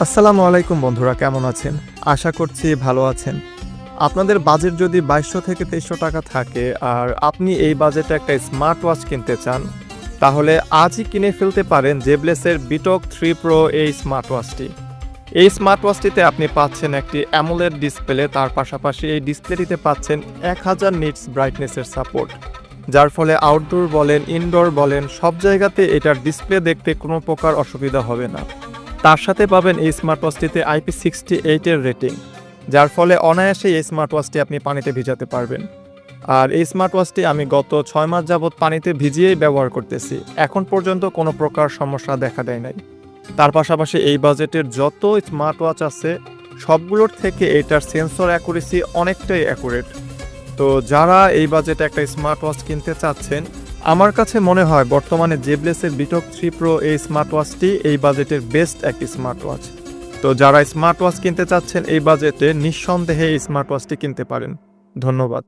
আসসালামু আলাইকুম বন্ধুরা, কেমন আছেন? আশা করছি ভালো আছেন। আপনাদের বাজেট যদি বাইশশো থেকে তেইশশো টাকা থাকে আর আপনি এই বাজেটে একটা স্মার্ট ওয়াচ কিনতে চান, তাহলে আজই কিনে ফেলতে পারেন জেবলেসের বিটক থ্রি প্রো এই স্মার্ট ওয়াচটি এই স্মার্ট ওয়াচটিতে আপনি পাচ্ছেন একটি অ্যামোলেড ডিসপ্লে তার পাশাপাশি এই ডিসপ্লেটিতে পাচ্ছেন এক হাজার নিটস ব্রাইটনেসের সাপোর্ট যার ফলে আউটডোর বলেন ইনডোর বলেন, সব জায়গাতে এটার ডিসপ্লে দেখতে কোনো প্রকার অসুবিধা হবে না। তার সাথে পাবেন এই স্মার্ট ওয়াচটিতে আইপি সিক্সটি এইটের রেটিং যার ফলে অনায়াসে এই স্মার্ট ওয়াচটি আপনি পানিতে ভিজাতে পারবেন। আর এই স্মার্ট ওয়াচটি আমি গত ছয় মাস যাবৎ পানিতে ভিজিয়েই ব্যবহার করতেছি, এখন পর্যন্ত কোনো প্রকার সমস্যা দেখা দেয় নাই। তার পাশাপাশি এই বাজেটের যত স্মার্ট ওয়াচ আছে, সবগুলোর থেকে এটার সেন্সর অ্যাকুরেসি অনেকটাই অ্যাকুরেট তো যারা এই বাজেটে একটা স্মার্ট ওয়াচ কিনতে চাচ্ছেন আমার কাছে মনে হয় বর্তমানে জেবলেসের বিটক থ্রি প্রো এই স্মার্ট ওয়াচটি এই বাজেটের বেস্ট একটি স্মার্ট ওয়াচ তো যারা স্মার্ট ওয়াচ কিনতে চাচ্ছেন এই বাজেটে নিঃসন্দেহে এই স্মার্ট ওয়াচটি কিনতে পারেন। ধন্যবাদ।